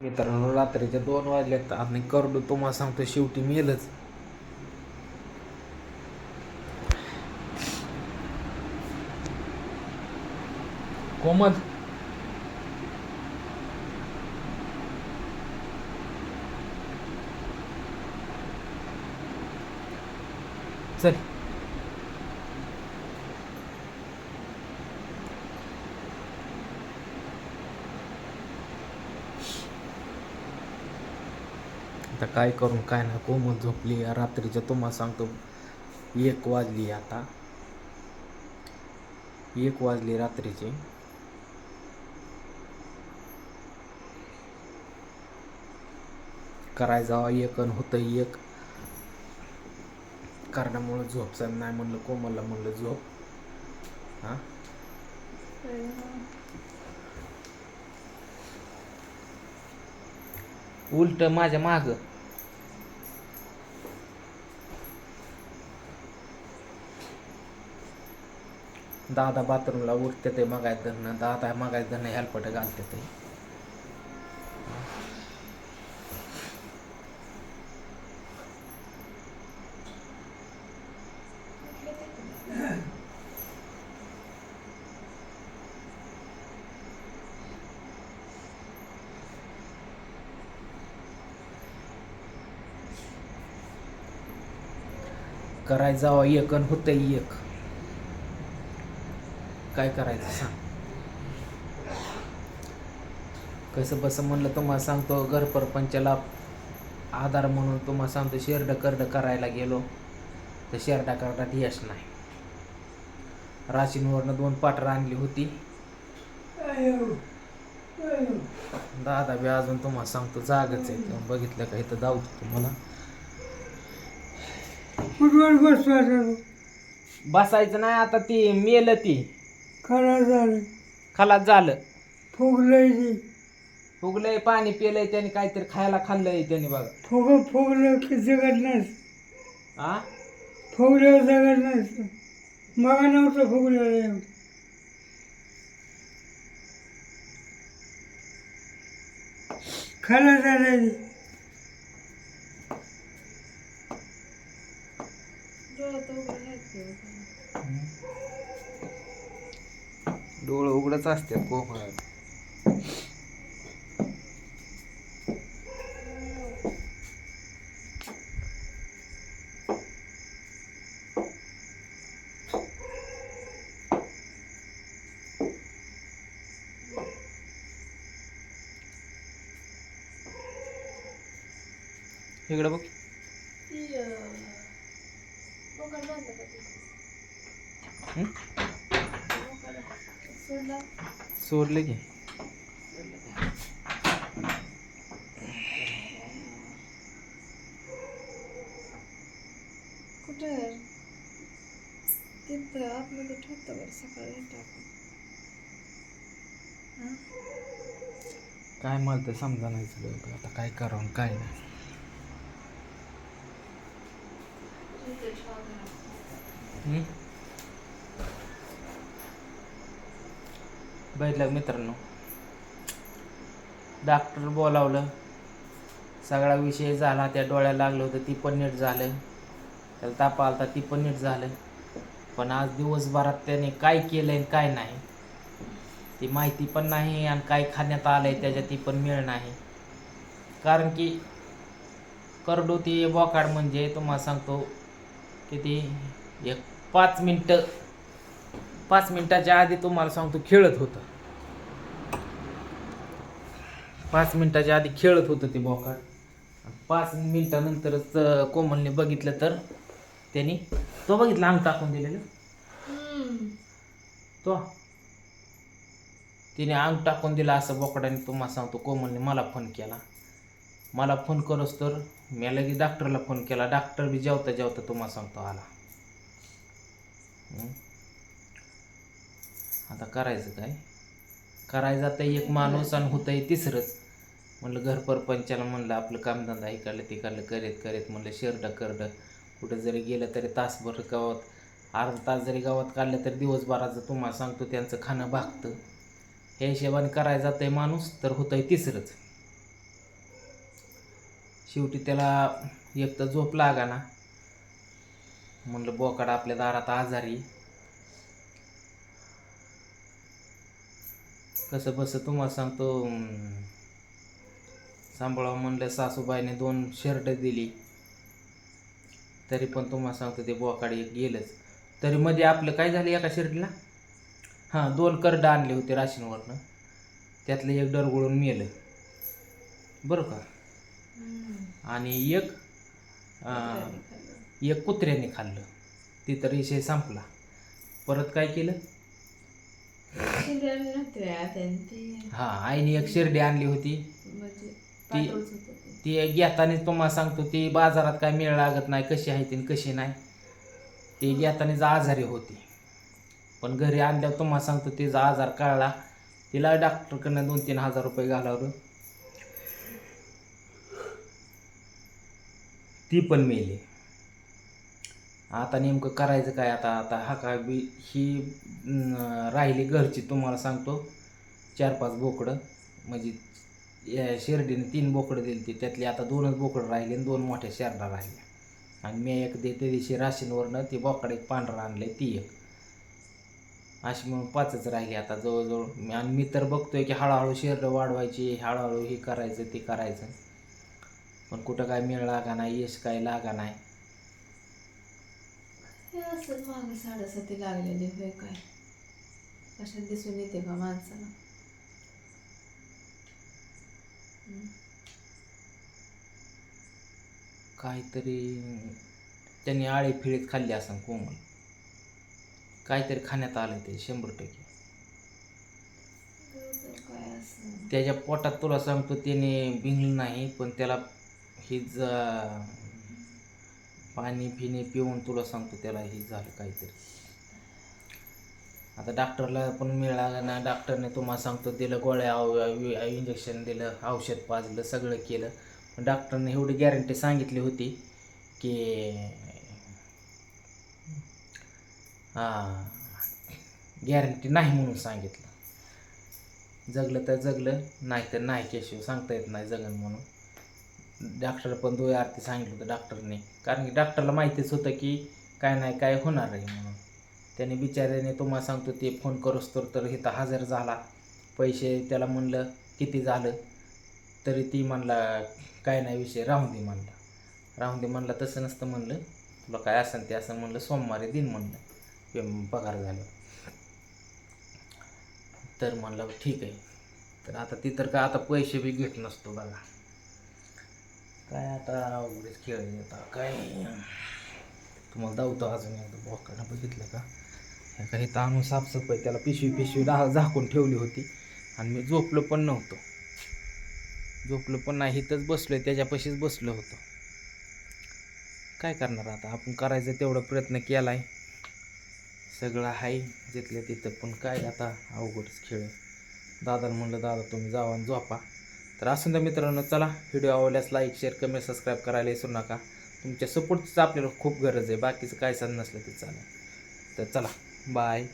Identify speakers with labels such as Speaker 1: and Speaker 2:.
Speaker 1: मित्रांनो रात्रीच्या दोन वाजले आणि करडू तुम्हाला सांगतो शेवटी मेलच. कोमल. चल. काय करून काय ना कोमत झोपली. रात्रीच्या तुम्हाला सांगतो. एक वाजली आता. एक वाजली रात्रीची. कराय जावा. एक अन होतं एक. कारणामुळे झोप नाही म्हणलं. कोमलला म्हणलं झोप. हा? उलट माझ्या माग. दादा बाथरूमला उठते ते मगाय धरणं दादा मागायचं धरणं हेल्पट घालते ते. कराय जावा एक होतं एक. काय करायचं सांग. कसं बसं म्हणलं तुम्हाला सांगतो घर परपंचाला आधार म्हणून तुम्हाला सांगतो शेरड करड करायला गेलो तर शेरडा करडात यश नाही. राशींवरनं दोन पाटर आणली होती. दादा बी अजून तुम्हाला सांगतो जागच आहे. बघितलं का इथं जाऊ तुम्हाला बसायचं नाही आता ती मेल ती.
Speaker 2: खराब झालं.
Speaker 1: खलास झालं.
Speaker 2: फुगलंय ती.
Speaker 1: फुगलंय पाणी पिलंय त्याने काहीतरी खायला खाल्लंय त्याने बघा.
Speaker 2: फुग फुगलं की जगत नस
Speaker 1: आ?
Speaker 2: फुगल्यावर जगत नसतं. मग नव्हतं फुगलेलं खरं झालं ते.
Speaker 1: डोळं उघडच असतात कोकणात इकडं बघ हं? सोडलं की?
Speaker 3: कुठे तिथं आतमध्ये ठेवतं बरं सकाळी टाकून
Speaker 1: काय मला तर समजा नाही सगळं आता काय करावं काय नाही. हं? बघितलं मित्रांनो? डॉक्टर बोलावलं. सगळा विषय झाला त्या डोळ्याला लागलं होतं ती पण नीट झालं. त्याला ताप आलता ती पण नीट झालं. पण आज दिवसभरात त्याने काय केलं आणि काय नाही ती माहिती पण नाही आणि काय खाण्यात आलंय त्याच्यात ती पण मिळ नाही. कारण की करडू ती बोकाड म्हणजे तुम्हाला सांगतो किती एक पाच मिनटं पाच मिनिटाच्या आधी तुम्हाला सांगतो खेळत होतं. पाच मिनिटाच्या आधी खेळत होतं ते बोकाड. पाच मिनिटानंतरच कोमलने बघितलं तर त्यांनी तो बघितला अंग टाकून दिलेलं? तो? तिने अंग टाकून दिला असं बोकडाने तुम्हाला सांगतो कोमलने मला फोन केला. मला फोन करोस तर मी लगेच डॉक्टरला फोन केला. डॉक्टर बी जेवता जेवता तुम्हाला सांगतो आला. आता करायचं काय? करायचं आता एक माणूस आणि होतं आहे तिसरंच. म्हणलं घर परपंचाला म्हणलं आपलं कामधंदा इकडलं तिकडलं करीत करीत म्हणलं शेरडं करडं. कुठं जरी गेलं तरी तासभर गावात अर्धा तास जरी गावात काढलं तरी दिवसभराचं तुम्हाला सांगतो त्यांचं खाणं भागतं. हे हिशोबाने करायला आहे माणूस तर होतं आहे तिसरंच. शेवटी त्याला एक तर झोप लागा ना म्हणलं बोकाड आपल्या दारात आजारी. कसं बस तुम्हाला सांगतो अं, सांभाळावं म्हणलं सासूबाईने दोन शर्ट दिली. तरी पण तुम्हाला सांगतो ते बोकाड एक गेलंच. तरी मध्ये आपलं काय झालं एका शर्टला? हां दोन करडं आणले होते राशीनवरनं त्यातलं एक डरगुळून मेलं. बरं का? आणि एक अं, एक कुत्र्याने खाल्लं. ती तर विषय संपला. परत काय केलं
Speaker 3: शिंद्याला नव्हते आता ते
Speaker 1: हा आईने एक शिर्डी आणली होती.
Speaker 3: म्हणजे
Speaker 1: ती-
Speaker 3: ते.
Speaker 1: घेताना तुम्हाला सांगतो ती बाजारात काय मिळ लागत नाही कशी आहे ती कशी नाही. ती घेतानाच आजारी होती. पण घरी आणल्यावर तुम्हाला सांगतो तिचा आजार कळला तिला डॉक्टरकडनं दोन तीन हजार रुपये घालावलं ती पण मेली. आता नेमकं करायचं काय? आता आता हा काय बी ही राहिली घरची तुम्हाला सांगतो. चार पाच बोकडं. म्हणजे या तीन बोकडं दिली ती. त्यातली आता दोनच बोकडं राहिली आणि दोन मोठ्या शेरडा राहिल्या. आणि मी एक दे त्या दिवशी राशींवरनं ती बोकड एक पांढरा आणलंय ती एक. अशी म्हणून पाचच राहिली आता जवळजवळ. आणि मी तर बघतोय की हळूहळू शेरडं वाढवायची हळूहळू हे करायचं ते करायचं. पण कुठं काय मिळ लागा नाही यश काय लागा नाही.
Speaker 3: हे असं मागे साडेसाती लागलेले होय काय? कशात दिसून येते का माणसाला.
Speaker 1: काहीतरी त्यांनी आळे फिळीत खाल्ली असं कोमल. काहीतरी खाण्यात आलं ते शंभर टक्के त्याच्या पोटात तुला सांगतो त्याने भिंगलं नाही पण त्याला हे ज पाणी पिणे पिऊन तुला सांगतो त्याला हे झालं काहीतरी. आता डॉक्टरला पण मिळालं ना डॉक्टरने तुम्हाला सांगतो दिलं गोळ्या इंजेक्शन दिलं औषध पाजलं सगळं केलं. पण डॉक्टरने एवढी गॅरंटी सांगितली होती की हां गॅरंटी नाही म्हणून सांगितलं. जगलं तर जगलं नाही तर नाही केशव सांगता येत नाही जगन म्हणून. डॉक्टर पण दोय आरती सांगितलं होतं डॉक्टरने. कारण की डॉक्टरला माहितीच होतं की काय नाही काय होणार आहे म्हणून. त्याने बिचाऱ्याने तुम्हाला सांगतो ते फोन करूस तर तर इथं हजर झाला. पैसे त्याला म्हणलं किती झालं? तरी ती म्हणला काय नाही विषय राहून दे म्हणला. राहून दे म्हणला तसं नसतं म्हणलं. तुला काय असेल ते असं म्हणलं सोमवारी दिन म्हणलं. पगार झालं. तर म्हणलं ठीक आहे. तर आता ती तर का आता पैसे बी घेत नसतो बघा. काय आता अवघडच खेळ आता काय तुम्हाला धावतो अजून एकदा. बोकानं बघितलं का? हे काही तर आणून साफसफाई त्याला पिशवी पिशवी दहा झाकून ठेवली होती. आणि मी झोपलो पण नव्हतो. झोपलो पण नाही. इथंच बसलो आहे त्याच्यापाशीच बसलो होतो. काय करणार आता? आपण करायचं तेवढा प्रयत्न केला आहे सगळं आहे जिथल्या तिथं. पण काय आता? अवघडच खेळ आहे. दादाला म्हणलं दादा तुम्ही जावा आणि झोपा. तर असं त्या मित्रांनो चला व्हिडिओ आवडल्यास लाईक शेअर कमेंट सबस्क्राईब करायला विसरू नका. तुमच्या सपोर्टचं आपल्याला खूप गरज आहे. बाकीचं काय सांग नसलं तर चालेल. तर चला बाय